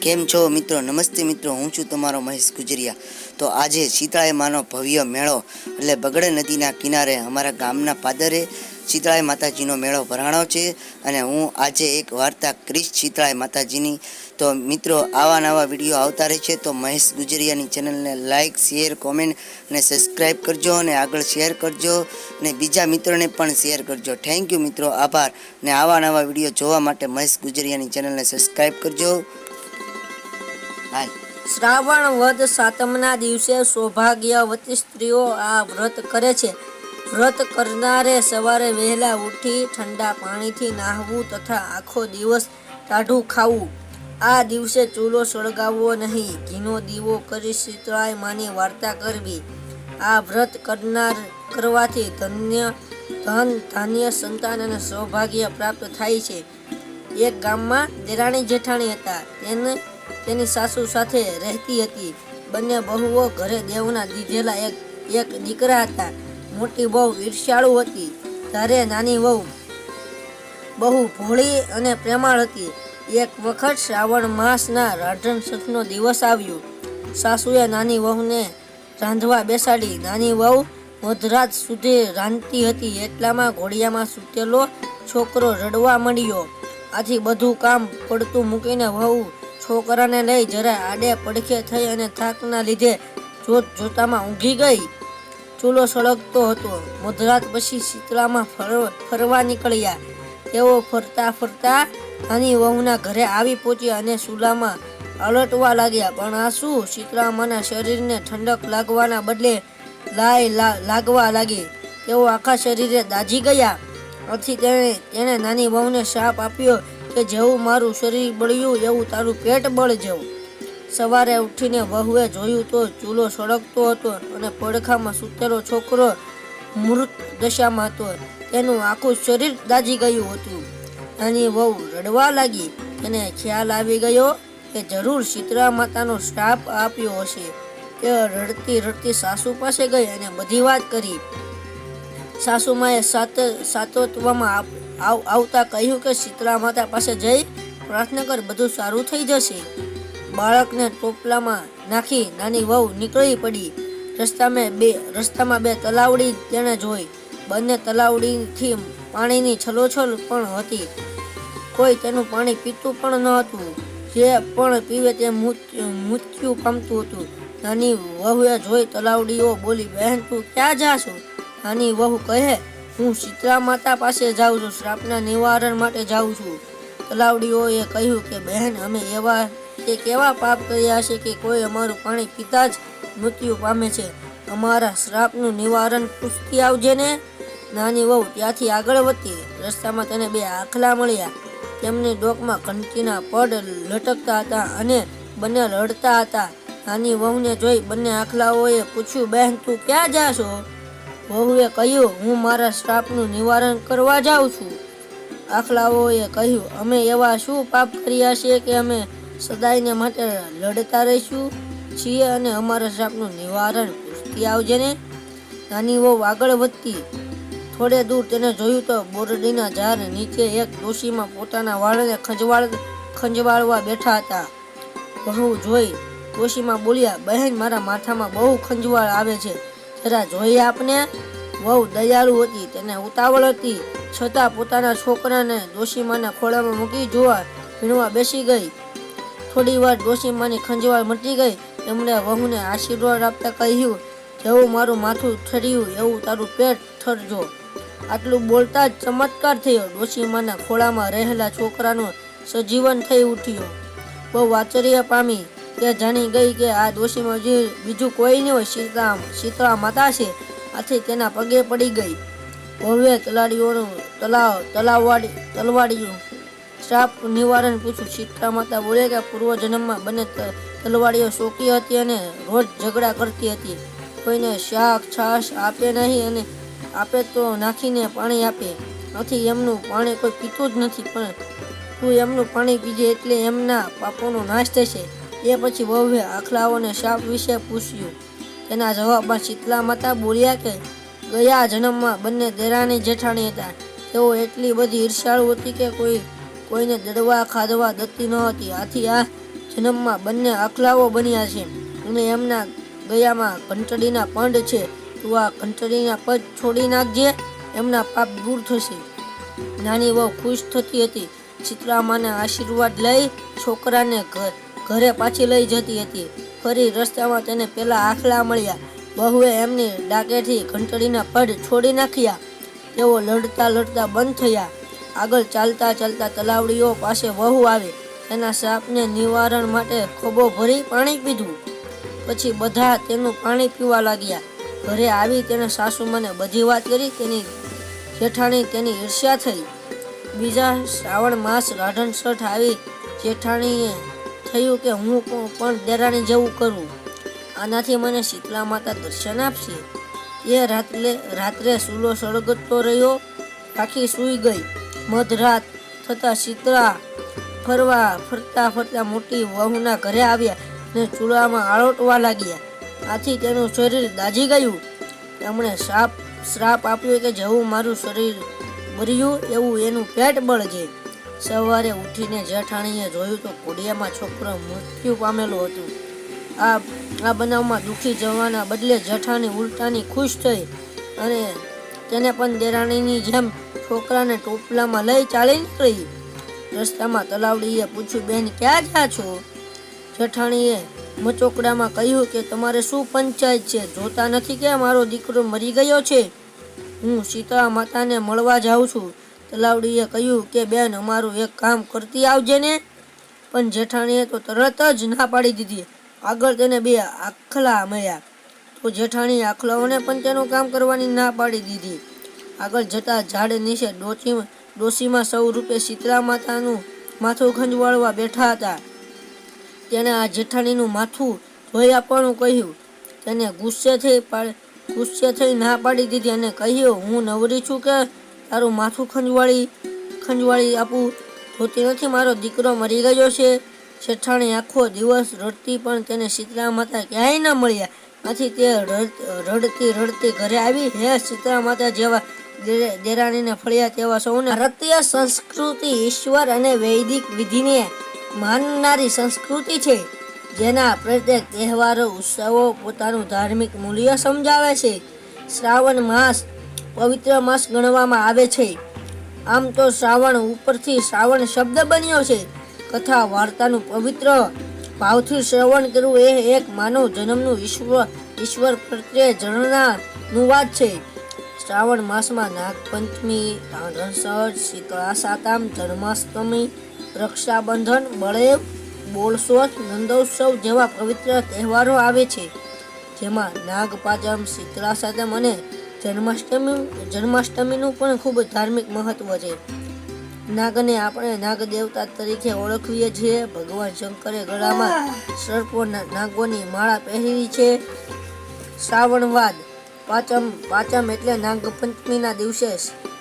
કેમ છો મિત્રો? નમસ્તે મિત્રો, હું છું તમારો મહેશ ગુજરિયા. તો આજે શીતળાઈ માનો ભવ્ય મેળો, એટલે બગડે નદીના કિનારે અમારા ગામના પાદરે શીતળાઈ માતાજીનો મેળો ભરાણો છે અને હું આજે એક વાર્તા ક્રિશ શીતળાઈ માતાજીની. તો મિત્રો, આવા નવા વીડિયો આવતા રહે છે, તો મહેશ ગુજરિયાની ચેનલને લાઇક શેર, કોમેન્ટ અને સબસ્ક્રાઈબ કરજો અને આગળ શેર કરજો અને બીજા મિત્રોને પણ શેર કરજો. થેન્ક યુ મિત્રો, આભાર. ને આવા નવા વીડિયો જોવા માટે મહેશ ગુજરિયાની ચેનલને સબસ્ક્રાઈબ કરજો. શ્રાવણ વદ સાતમના દિવસે સૌભાગ્યવતી સ્ત્રીઓ આ વ્રત કરે છે. વ્રત કરનારે સવારે વહેલા ઉઠી ઠંડા પાણીથી નાહવું તથા આખો દિવસ ટાઢું ખાવું. આ દિવસે ચૂલો સળગાવવો નહીં, ઘીનો દીવો કરી શીતળાય માની વાર્તા કરવી. આ વ્રત કરનાર કરવાથી ધન્ય, ધન, ધાન્ય, સંતાન અને સૌભાગ્ય પ્રાપ્ત થાય છે. એક ગામમાં દેરાણી જેઠાણી હતા. તેને તેની સાસુ સાથે રહેતી હતી. બંને બહુઓ ઘરે દેવના દીધેલા એક એક દીકરા હતા. મોટી બહુ ઈર્ષ્યાળુ હતી. ત્યારે નાની વહુ. બહુ ભોળી અને પ્રેમાળ હતી. એક વખત શ્રાવણ માસના રાઢણ સઠનો દિવસ આવ્યો. સાસુએ નાની વહુને રાંધવા બેસાડી. નાની વહુ મધરાત સુધી રાંધતી હતી. એટલામાં ઘોડિયામાં સૂતેલો છોકરો રડવા માંડ્યો. આથી બધું કામ પડતું મૂકીને વહુ છોકરાને લઈ જરા આડે પડખે થઈ અને થાકના લીધે જોત જોતામાં ઊંઘી ગઈ. ચૂલો સળગતો હતો. મધરાત પછી શીતળામાં ફર- ફરવા નીકળ્યા. તેઓ ફરતા ફરતા નાની વહુના ઘરે આવી પહોંચ્યા અને ચૂલામાં અલટવા લાગ્યા. પણ આ શું? શીતળામાના શરીરને ઠંડક લાગવાના બદલે લાય લાગવા લાગી. તેઓ આખા શરીરે દાઝી ગયા. આથી તેણે તેણે નાની વહુને શાપ આપ્યો. કે જેવું મારું શરીર બળ્યું, એવું તારું પેટ બળ જવું. સવારે ઉઠીને વહુએ જોયું તો ચૂલો સળગતો હતો અને પડખામાં સૂતેલો છોકરો મૃત દશામાં હતો. તેનું આખું શરીર દાજી ગયું હતું. એની વહુ રડવા લાગી. તેને ખ્યાલ આવી ગયો કે જરૂર શીતળા માતાનો શ્રાપ આપ્યો હશે તે રડતી રડતી સાસુ પાસે ગઈ અને બધી વાત કરી. સાસુમાએ સાત સાતોત્વમાં આપ- આવ- આવતા કહ્યું કે શીતળા માતા પાસે જઈ પ્રાર્થના કર, બધું સારું થઈ જશે. બાળકને ટોપલામાં નાખી નાની વહુ નીકળી પડી. રસ્તામાં બે રસ્તામાં બે તલાવડી તેણે જોઈ. બંને તલાવડીથી પાણીની છલોછલ પણ હતી. કોઈ તેનું પાણી પીતું પણ ન હતું. જે પણ પીવે તે મૃત્યુ પામતું હતું. નાની વહુએ જોઈ તલાવડીઓ બોલી, બહેન, તું ક્યાં જાશું? નાની વહુ કહે હું શીતળા માતા પાસે જાઉં છું, શ્રાપના નિવારણ માટે જાઉં છું. તલાવડીઓએ કહ્યું કે, બહેન, અમે એવા કે કેવા પાપ કર્યા છે કે કોઈ અમારું પાણી પીતા જ મૃત્યુ પામે છે. અમારા શ્રાપનું નિવારણ પૂછતી આવજે ને. નાની વહુ ત્યાંથી આગળ વધતી રસ્તામાં તેને બે આખલા મળ્યા. તેમની ડોકમાં ઘંટીના પડ લટકતા હતા અને બંને રડતા હતા. નાની વહુને જોઈ બંને આખલાઓએ પૂછ્યું, બહેન, તું ક્યાં જાશો? વહુએ કહ્યું, હું મારા શ્રાપનું નિવારણ કરવા જાઉં છું. આખલાઓએ કહ્યું, અમે એવા શું પાપ કર્યા છે કે અમે સદાયને માટે લડતા રહીશું? છીએ અને અમારા શ્રાપનું નિવારણ પૂછતી આવજે ને. નાની વહુ આગળ વધતી. થોડે દૂર તેને જોયું તો બોરડીના ઝાડ નીચે એક ડોશીમાં પોતાના વાળને ખંજવાળ, ખંજવાળવા બેઠા હતા. બહુ જોઈ ડોશીમાં બોલ્યા, બહેન, મારા માથામાં બહુ ખંજવાળ આવે છે. જરા જોઈએ આપને? વહુ દયાળુ હતી, તેને ઉતાવળ હતી. છતાં પોતાના છોકરાને ડોશીમાના ખોળામાં મૂકી જોવા ભીણવા બેસી ગઈ. થોડી વાર ડોશીમાની ખંજવાળ મટી ગઈ. એમણે વહુને આશીર્વાદ આપતા કહ્યું, જેવું મારું માથું ઠર્યું, એવું તારું પેટ ઠરજો. આટલું બોલતા જ ચમત્કાર થયો. ડોશીમાના ખોળામાં રહેલા છોકરાનું સજીવન થઈ ઉઠ્યો. બહુ આશ્ચર્ય પામી. તે જાણી ગઈ કે આ ડોશીમાં જે બીજું કોઈ નહીં હોય, શીતળા શીતળા માતા છે, આથી તેના પગે પડી ગઈ. ભવ્ય તલાડીઓનું તલાવ તલાવવાડી તલવાડીયું શ્રાપ નિવારણ પૂછ્યું. શીતળા માતા બોલે કે, પૂર્વજન્મમાં બંને તલવાડીઓ શોકી હતી અને રોજ ઝઘડા કરતી હતી. કોઈને શાક, છાશ આપે નહીં અને આપે તો નાખીને પાણી આપે. નથી એમનું પાણી કોઈ પીતું જ નથી, પણ તું એમનું પાણી પીજે એટલે એમના પાપોનો નાશ થશે. એ પછી વહુએ આખલાઓને શાપ વિશે પૂછ્યું. તેના જવાબમાં શીતલા માતા બોલ્યા કે, ગયા જન્મમાં બંને દેરાની જેઠાણી હતા. તેઓ એટલી બધી ઈર્ષાળુ હતી કે કોઈ, કોઈને દડવા ખાધવા દત્તી ન હતી. આથી આ જન્મમાં બંને આખલાઓ બન્યા છે. અને એમના ગયામાં ઘંટડીના પંડ છે. તું આ ઘંટડીના પદ છોડી નાખજે, એમના પાપ દૂર થશે. નાની વહુ ખુશ થતી હતી. ચિત્રામાના આશીર્વાદ લઈ છોકરાને ઘ- ઘરે પાછી લઈ જતી હતી. ફરી રસ્તામાં તેને પેલા આખલા મળ્યા. બહુએ એમની ડાકેથી ઘંટડીના પડ છોડી નાખ્યા. તેઓ લડતા લડતા બંધ થયા. આગળ ચાલતા ચાલતા તલાવડીઓ પાસે વહુ આવે. તેના સાપને નિવારણ માટે ખોબો ભરી પાણી પીધું. પછી બધા તેનું પાણી પીવા લાગ્યા. ઘરે આવી તેને સાસુમાને બધી વાત કરી. તેની જેઠાણી તેની ઈર્ષ્યા થઈ. બીજા શ્રાવણ માસ રાઢણસઠ સઠ આવી જેઠાણીએ થયું કે હું પણ દેરાણી જેવું કરું. આનાથી મને શીતલા માતા દર્શન આપશે. એ રાત્રે રાત્રે સૂલો સળગતો રહ્યો. આખી સૂઈ ગઈ. મધરાત થતાં શીતળા ફરવા, ફરતા ફરતા મોટી વહુના ઘરે આવ્યા ને ચૂલામાં આળોટવા લાગ્યા. આથી તેનું શરીર દાજી ગયું. તેમણે શ્રાપ શ્રાપ આપ્યો કે જેવું મારું શરીર મર્યું એવું એનું પેટ બળજે. સવારે ઉઠીને જેઠાણીએ જોયું તો કોડિયામાં છોકરો મૃત્યુ પામેલો હતો. આ આ બનાવમાં દુઃખી જવાના બદલે જેઠાણી ઉલટાની ખુશ થઈ અને તેને પણ દેરાણીની જેમ છોકરાને ટોપલામાં લઈ ચાલી નીકળી. રસ્તામાં તલાવડીએ પૂછ્યું, બેન, ક્યાં જા છો? જેઠાણીએ મચોકડામાં કહ્યું કે, તમારે શું પંચાયત છે? જોતા નથી કે મારો દીકરો મરી ગયો છે? હું સીતા માતાને મળવા જાઉં છું. તલાવડીએ કહ્યું કે, બેન, અમારું એક કામ કરતી આવજે ને. પણ જેઠાણીએ તો તરત જ ના પાડી દીધી. આગળ તેને બે આખલા મળ્યા. તો જેઠાણી આખલાઓને પણ તેનું કામ કરવાની ના પાડી દીધી. આગળ જતા ઝાડ નીચે ડોચી ડોશીમાં સૌ રૂપે શીતળા માતાનું માથું ખંજવાળવા બેઠા હતા. તેણે આ જેઠાણીનું માથું ધોઈ આપવાનું કહ્યું. તેને ગુસ્સે થઈ ગુસ્સે થઈ ના પાડી દીધી અને કહ્યું, હું નવરી છું કે તારું માથું ખંજવાળી ખંજવાળી આપું. જોતી નથી, મારો દીકરો મરી ગયો છે. શેઠાણી આખો દિવસ રડતી પણ તેને શીતળા માતા ક્યાંય ન મળ્યા. આથી તે રડ- રડતી રડતી ઘરે આવી. હે શીતળા માતા જેવા દેરાણીને ફળ્યા તેવા સૌને ભારતીય સંસ્કૃતિ ઈશ્વર અને વૈદિક વિધિને માનનારી સંસ્કૃતિ છે, જેના પ્રત્યેક તહેવારો, ઉત્સવો પોતાનું ધાર્મિક મૂલ્ય સમજાવે છે. શ્રાવણ માસ પવિત્ર માસ ગણવામાં આવે છે. આમ તો શ્રાવણ ઉપરથી શ્રાવણ શબ્દ બન્યો છે. કથા વાર્તાનું પવિત્ર ભાવથી શ્રવણ કરવું એ એક માનવ જન્મનું ઈશ્વર ઈશ્વર પ્રત્યે જણનાનું વાત છે. શ્રાવણ માસમાં નાગપંચમી રાંધણસઠ શીતળા સાતમ, જન્માષ્ટમી, રક્ષાબંધન બળેવ બોળસોથ નંદોત્સવ જેવા પવિત્ર તહેવારો આવે છે. જેમાં નાગપાચમ શીતળા સાતમ અને જન્માષ્ટમી જન્માષ્ટમીનું પણ ખૂબ ધાર્મિક મહત્વ છે. નાગને આપણે નાગ દેવતા તરીકે ઓળખીએ છીએ. ભગવાન શંકરે ગળામાં સર્પોના નાગોની માળા પહેરી છે. શ્રાવણવાદ પાંચમ પાંચમ એટલે નાગપંચમીના દિવસે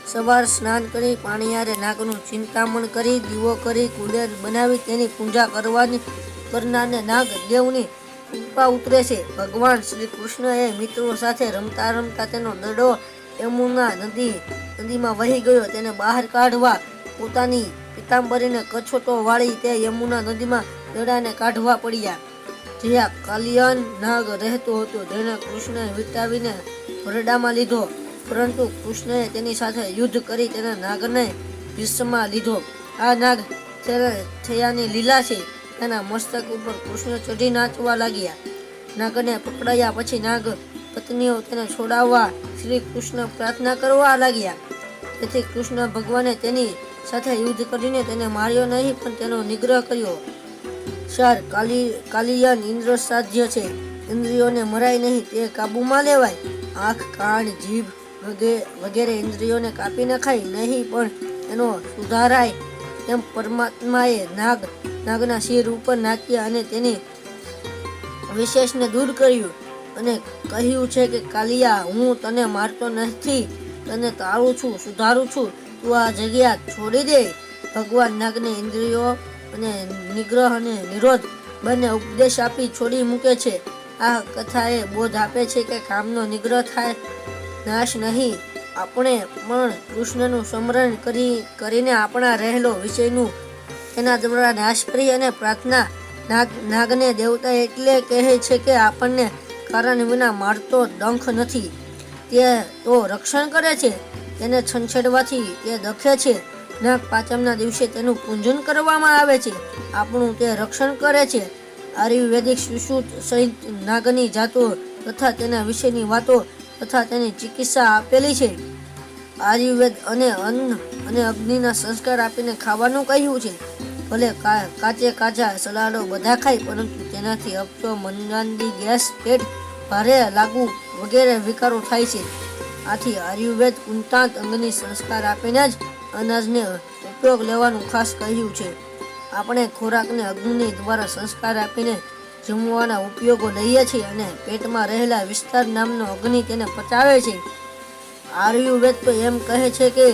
સવાર સ્નાન કરી પાણીયારે નાગનું ચિંતામણ કરી દીવો કરી કુલેર બનાવી તેની પૂજા કરવાની કરનારને નાગ દેવની કૃપા ઉતરે છે. ભગવાન શ્રી કૃષ્ણએ મિત્રો સાથે રમતા રમતા તેનો દડો યમુના નદી, નદીમાં વહી ગયો. તેને બહાર કાઢવા પોતાની પિતાંબરીને કછોટો વાળી તે યમુના નદીમાં દડાને કાઢવા પડ્યા. જ્યાં કલ્યાણ નાગ રહેતો હતો. જેને કૃષ્ણએ વિટાવીને ભરડામાં લીધો. પરંતુ કૃષ્ણએ તેની સાથે યુદ્ધ કરી તેના નાગને વિશ્વમાં લીધો. આ નાગ થયા- થયાની લીલા છે. તેના મસ્તક ઉપર કૃષ્ણ ચઢી નાચવા લાગ્યા. નાગને પકડાયા પછી નાગ પત્નીઓ તેને છોડાવવા શ્રી કૃષ્ણ પ્રાર્થના કરવા લાગ્યા. તેથી કૃષ્ણ ભગવાને તેની સાથે યુદ્ધ કરીને તેને માર્યો નહીં, પણ તેનો નિગ્રહ કર્યો. ચાર કાલી, કાલિયાન ઇન્દ્ર સાધ્ય છે. ઇન્દ્રિયોને મરાય નહીં, તે કાબૂમાં લેવાય. આંખ, કાન, જીભ વગેરે વગેરે ઇન્દ્રિયોને કાપી નખાય નહીં, પણ એનો સુધારાય. તેમ પરમાત્માએ નાગ, નાગના શિર ઉપર નાખ્યા અને તેની વિશેષને દૂર કર્યું અને કહ્યું છે કે, કાલિયા, હું તને મારતો નથી, તને તારું છું, સુધારું છું. તું આ જગ્યા છોડી દે. ભગવાન નાગને ઇન્દ્રિયો અને નિગ્રહ અને નિરોધ બંને ઉપદેશ આપી છોડી મૂકે છે. આ કથાએ બોધ આપે છે કે, કામનો નિગ્રહ થાય, નાશ નહીં આપણે પણ કૃષ્ણનું સ્મરણ કરી, કરીને આપણા રહેલો વિષયનું તેના દ્વારા નાશ અને પ્રાર્થના નાગ, નાગને દેવતા એટલે કહે છે કે આપણને કારણ વિના મારતો ડંખ નથી. તે તો રક્ષણ કરે છે, તેને છંછેડવાથી તે દખે છે. નાગ પાંચમના દિવસે તેનું પૂજન કરવામાં આવે છે. આપણું તે રક્ષણ કરે છે. આયુર્વેદિક સુશ્રુત સહિત નાગની જાતો તથા તેના વિશેની વાતો તથા તેની ચિકિત્સા આપેલી છે. આયુર્વેદ અને અન્ન અને અગ્નિના સંસ્કાર આપીને ખાવાનું કહ્યું છે. ભલે કાચે કાચા સલાડો બધા ખાય, પરંતુ તેનાથી અપચો મંદાંદી ગેસ, પેટ ભારે લાગુ વગેરે વિકારો થાય છે. આથી આયુર્વેદ ઉંટાંત અંગની સંસ્કાર આપીને જ અનાજને ઉપયોગ લેવાનું ખાસ કહ્યું છે. આપણે ખોરાકને અગ્નિ દ્વારા સંસ્કાર આપીને જમવાના ઉપયોગો લઈએ છીએ અને પેટમાં રહેલા વિસ્તાર નામનો અગ્નિ તેને પચાવે છે. આયુર્વેદ તો એમ કહે છે કે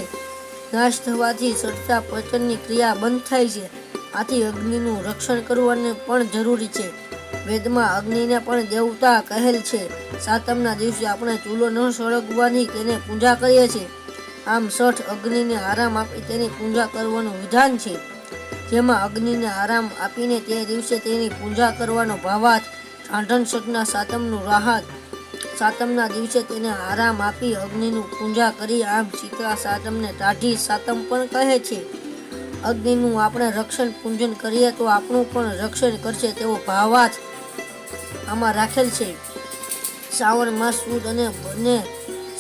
નાશ થવાથી સડતા પચનની ક્રિયા બંધ થાય છે. આથી અગ્નિનું રક્ષણ કરવું પણ જરૂરી છે. વેદમાં અગ્નિને પણ દેવતા કહેલ છે. સાતમના દિવસે આપણે ચૂલો ન સળગવાની તેને પૂજા કરીએ છીએ. આમ સઠ અગ્નિને આરામ આપી તેની પૂજા કરવાનું વિધાન છે. જેમાં અગ્નિને આરામ આપીને તે દિવસે તેની પૂજા કરવાનો ભાવાર્થ ઢાંઢણ સઠના સાતમનું રાહત સાતમના દિવસે તેને આરામ આપી અગ્નિનું પૂજા કરી આમ શીતળા સાતમને ટાઢી સાતમ પણ કહે છે. અગ્નિનું આપણે રક્ષણ પૂજન કરીએ તો આપણું પણ રક્ષણ કરશે તેવો ભાવાર્થ આમાં રાખેલ છે. શ્રાવણ માસ સુદ અને બંને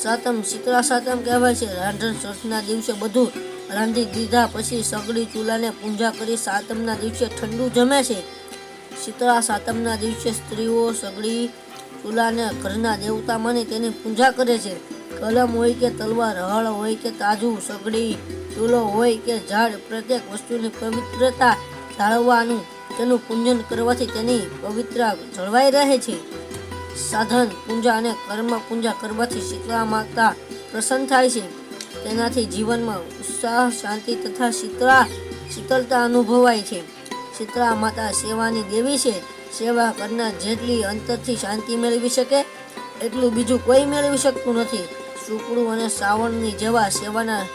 સાતમ શીતળા સાતમ કહેવાય છે. રાંધણ સઠના દિવસે બધું રાંધી દીધા પછી સગડી ચૂલાને પૂજા કરી સાતમના દિવસે ઠંડુ જમે છે. શીતળા સાતમના દિવસે સ્ત્રીઓ સગડી ચૂલાને ઘરના દેવતા માની તેની પૂજા કરે છે. કલમ હોય કે તલવાર, હળ હોય કે તાજું, સગડી, ચૂલો હોય કે ઝાડ, પ્રત્યેક વસ્તુની પવિત્રતા જાળવવાનું, તેનું પૂજન કરવાથી તેની પવિત્ર જળવાઈ રહે છે. સાધન, પૂજા અને કર્મ પૂજા કરવાથી શીતળા માતા પ્રસન્ન થાય છે. તેનાથી જીવનમાં ઉત્સાહ, શાંતિ તથા શીતળા, શીતળતા અનુભવાય છે. શીતળા માતા સેવાની દેવી છે. સેવા કરનાર જેટલી અંતરથી શાંતિ મેળવી શકે, એટલું બીજું કોઈ મેળવી શકતું નથી. સુકડું અને શ્રાવણની જેવા સેવાના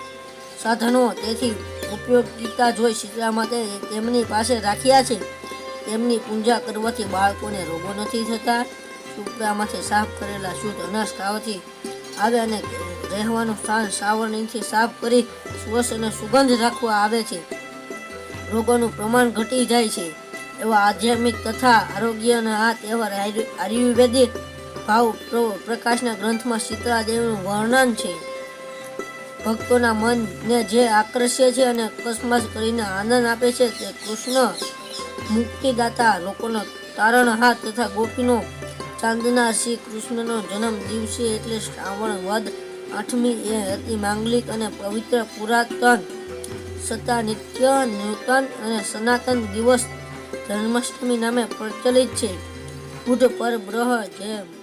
સાધનો તેથી ઉપયોગીતા જોઈ શીતળા માટે તેમની પાસે રાખ્યા છે. તેમની પૂજા કરવાથી બાળકોને રોગો નથી થતા. સુપડામાંથી સાફ કરેલા શુદ્ધ અનાજ ખાવાથી આવે અને રહેવાનું સ્થાન સાવરણીથી સાફ કરી સ્વચ્છ અને સુગંધ રાખવા આવે છે. રોગોનું પ્રમાણ ઘટી જાય છે. એવા આધ્યાત્મિક તથા આરોગ્યના આ તહેવાર આયુ- આયુર્વેદિક ભાવ પ્ર- પ્રકાશના ગ્રંથમાં શીતળાદેવીનું વર્ણન છે. ભક્તોના મનને જે આકર્ષે છે અને અકસ્માત કરીને આનંદ આપે છે તે કૃષ્ણ મુક્તિદાતા લોકોનો તારણ હાથ તથા ગોપીનો ચાંદના શ્રી કૃષ્ણનો જન્મ દિવસે એટલે શ્રાવણ વધ આઠમી એ અતિ માંગલિક અને પવિત્ર પુરાતન સતા નિત્ય નૂતન અને સનાતન દિવસ જન્માષ્ટમી નામે પ્રચલિત છે. બુધ પર બ્રહ જે મને